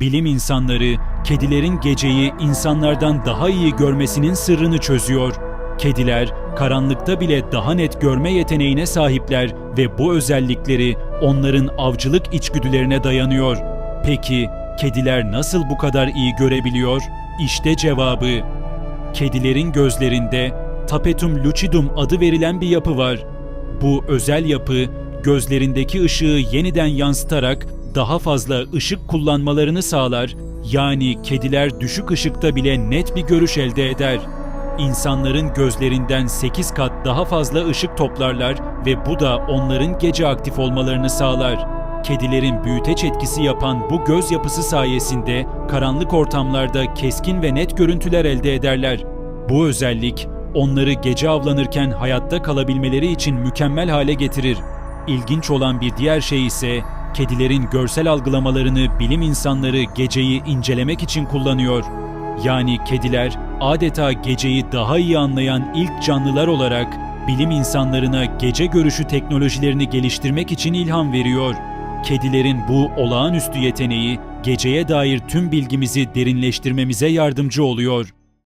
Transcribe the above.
bilim insanları kedilerin geceyi insanlardan daha iyi görmesinin sırrını çözüyor. Kediler karanlıkta bile daha net görme yeteneğine sahipler ve bu özellikleri onların avcılık içgüdülerine dayanıyor. Peki kediler nasıl bu kadar iyi görebiliyor? İşte cevabı. Kedilerin gözlerinde tapetum lucidum adı verilen bir yapı var. Bu özel yapı gözlerindeki ışığı yeniden yansıtarak daha fazla ışık kullanmalarını sağlar. Yani kediler düşük ışıkta bile net bir görüş elde eder. İnsanların gözlerinden 8 kat daha fazla ışık toplarlar ve bu da onların gece aktif olmalarını sağlar. Kedilerin büyüteç etkisi yapan bu göz yapısı sayesinde karanlık ortamlarda keskin ve net görüntüler elde ederler. Bu özellik onları gece avlanırken hayatta kalabilmeleri için mükemmel hale getirir. İlginç olan bir diğer şey ise kedilerin görsel algılamalarını bilim insanları geceyi incelemek için kullanıyor. Yani kediler adeta geceyi daha iyi anlayan ilk canlılar olarak bilim insanlarına gece görüşü teknolojilerini geliştirmek için ilham veriyor. Kedilerin bu olağanüstü yeteneği geceye dair tüm bilgimizi derinleştirmemize yardımcı oluyor.